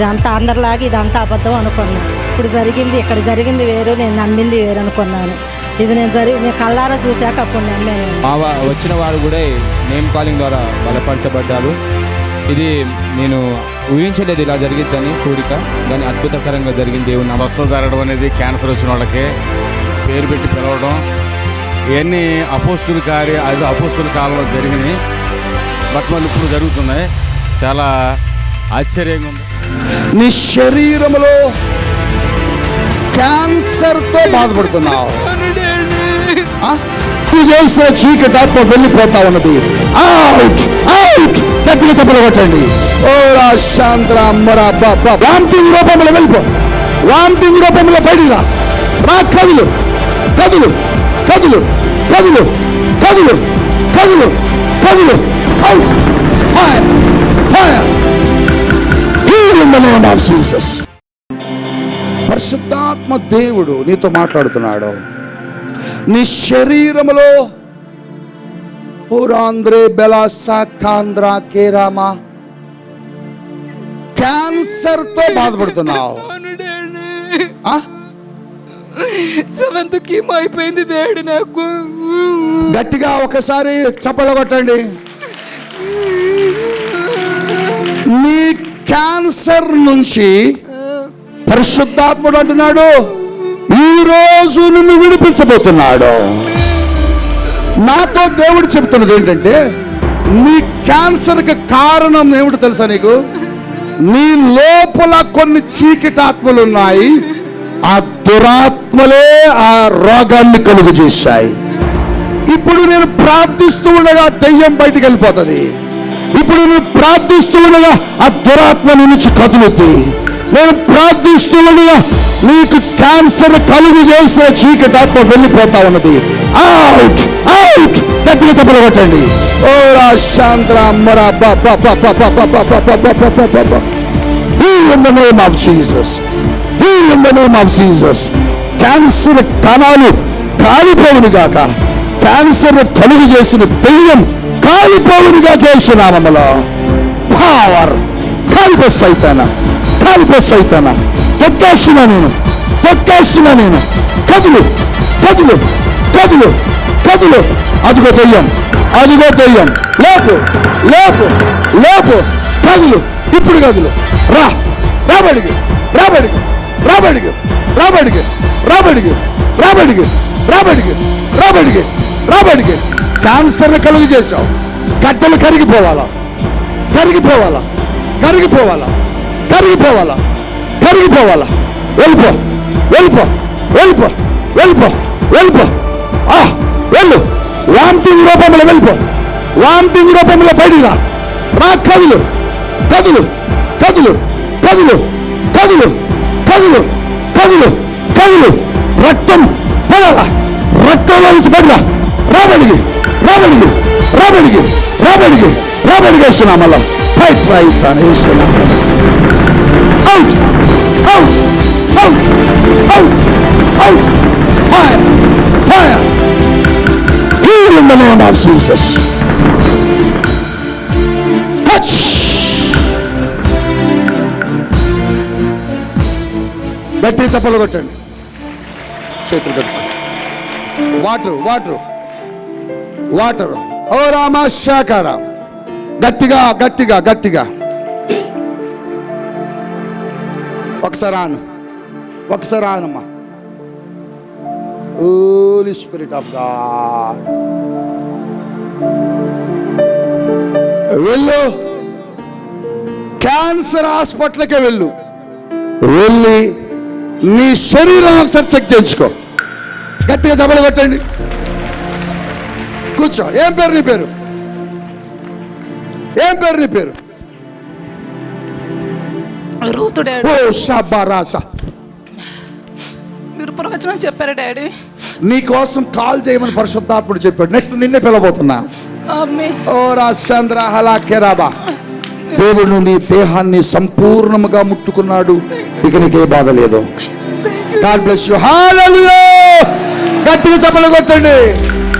ఇదంతా అందరిలాగా ఇదంతా అబద్ధం అనుకున్నా. ఇప్పుడు జరిగింది ఇక్కడ జరిగింది వేరు నేను నమ్మింది వేరు అనుకున్నాను. ఇది నేను జరి నేను కళ్ళారా చూశాక అప్పుడు నమ్మాను. వచ్చిన వారు కూడా నేమ్ కాలింగ్ ద్వారా బలపరచబడ్డారు. ఇది నేను ఊహించలేదు ఇలా జరిగిద్దని కూడిక దాని అద్భుతకరంగా జరిగింది దేవుని నామ స్వస్థత జరగడం అనేది క్యాన్సర్ వచ్చిన వాళ్ళకి పేరు పెట్టి పిలవడం. ఇవన్నీ అపోస్తుల కార్య అది అపోస్తుల కాలంలో జరిగినాయి. బట్ మళ్ళీ ఇప్పుడు జరుగుతున్నాయి. చాలా ఆశ్చర్యంగా ఉంది. నీ శరీరములో క్యాన్సర్తో బాధపడుతున్నావు. చేసిన చీకటి ఆత్మ వెళ్ళిపోతా ఉన్నది. అవుట్ అవుట్ గట్టిగా చెప్పలు కొట్టండి. ఓ రాశాంత్ర అమ్మరా బాబా వాంతింగ్ రూపంలో వెళ్ళిపో. వాంతింగ్ రూపంలో బయటికి రా. రా కదులు. కదులు. కదులు. కదులు. కదులు. కదులు. కదులు. అవుట్ ఫైర్ ఫైర్ పరిశుద్ధాత్మ దేవుడు నీతో మాట్లాడుతున్నాడు. నీ శరీరములో పూరాంధ్రే బెలాసా కాంద్రా కేరామా క్యాన్సర్తో బాధపడుతున్నావు? సెవెంత్ కీమో అయిపోయింది డాడీ నాకు. గట్టిగా ఒకసారి చప్పలు కొట్టండి. నీ క్యాన్సర్ నుంచి పరిశుద్ధాత్ముడు అంటున్నాడు ఈ రోజు నిన్ను విడిపించబోతున్నాడు. నాతో దేవుడు చెప్తున్నది ఏంటంటే నీ క్యాన్సర్కి కారణం ఏమిటి తెలుసా నీకు? నీ లోపల కొన్ని చీకటాత్మలు ఉన్నాయి. ఆ దురాత్మలే ఆ రోగాన్ని కలుగు చేశాయి ఇప్పుడు నేను ప్రార్థిస్తూ ఉండగా దెయ్యం బయటికి వెళ్ళిపోతుంది. ఇప్పుడు నువ్వు ప్రార్థిస్తుండగా ఆ దురాత్మ నుంచి కదులుద్ది నేను ప్రార్థిస్తుండగా నీకు క్యాన్సర్ కలుగు చేసిన చీకటి ఆత్మ వెళ్ళిపోతా ఉన్నది అవుట్ అవుట్ గట్టిగా చెప్పలగొట్టండి ఓ రా రాశాంద్ర అమ్మరా in the name of Jesus in the name of Jesus cancer కణాలు కాలిపోవును గాక క్యాన్సర్ కలుగు చేసిన దెయ్యం కాలిపోవునుగా చేస్తున్నామలో పవర్ కాలిపో సైతాన. కాలిపో సైతాన. తొక్కేస్తున్నా నేను. తొక్కేస్తున్నా నేను. కదులు. కదులు. కదులు. కదులు. అదిగో దెయ్యం. అదిగో దెయ్యం. లేపు. లేపు. లేపు. కదులు. ఇప్పుడు కదులు. రా. రాబడికి రాబడికి రాబడికి రాబడికి రాబడికి రాబడికి రాబడికి రాబడికి రాబడికి. క్యాన్సర్ కలుగు చేసావు గడ్డలు కరిగిపోవాలా? కరిగిపోవాలా? కరిగిపోవాలా? కరిగిపోవాలా? కరిగిపోవాలా? వెళ్ళిపో వెళ్ళిపో వెళ్ళిపో వెళ్ళిపో వెళ్ళిపో. ఆ వెళ్ళు. వామిటింగ్ రూపంలో వెళ్ళిపో. వాంతింగ్ రూపంలో బయటిరా రా. రా కదులు కదులు కదులు కదులు కదులు కదులు కదులు. పగులు రక్తం పడలా రక్తంలో నుంచి పడరా రాబడిగి రాబడిగి రాబడిగి రాబడిగి రాబడిగేస్తున్నా మళ్ళా. ఫైట్ సాగిస్తాను వేస్తున్నా out out out out out fire fire heal in the name of Jesus touch గట్టి చప్పలు కొట్టండి. చేతులు పెట్టుకో వాటర్ వాటర్. వాటర్. ఓ రామ శాకార గట్టిగా గట్టిగా గట్టిగా. ఒకసారి ఆను. ఒకసారి ఆనమ్మా. Holy స్పిరిట్ ఆఫ్ గాడ్ వెళ్ళు. క్యాన్సర్ హాస్పిటల్కే వెళ్ళు. వెళ్ళి నీ శరీరం ఒకసారి చెక్ చేయించుకో. గట్టిగా జబలు కొట్టండి. కూర్చో. ఏం పేరు నీ పేరు? ఏం పేరు నీ పేరు? Ruth daddy. ఓ షాబా రాసా మీరు ప్రవచనం చెప్పారు డాడీ. నీ కోసం కాల్ చేయమని పరిశుద్ధాత్ముడు చెప్పాడు. నెక్స్ట్ నిన్నే పిలవబోతున్నా. అమ్మే. ఓ రాచంద్ర హలాకెరాబా దేవుడు నీ దేహాన్ని సంపూర్ణముగా ముట్టుకున్నాడు. ఇక నీకే బాధ లేదు. గాడ్ బ్లెస్ యు హల్లెలూయా గట్టిగా చెప్పలు కొట్టండి.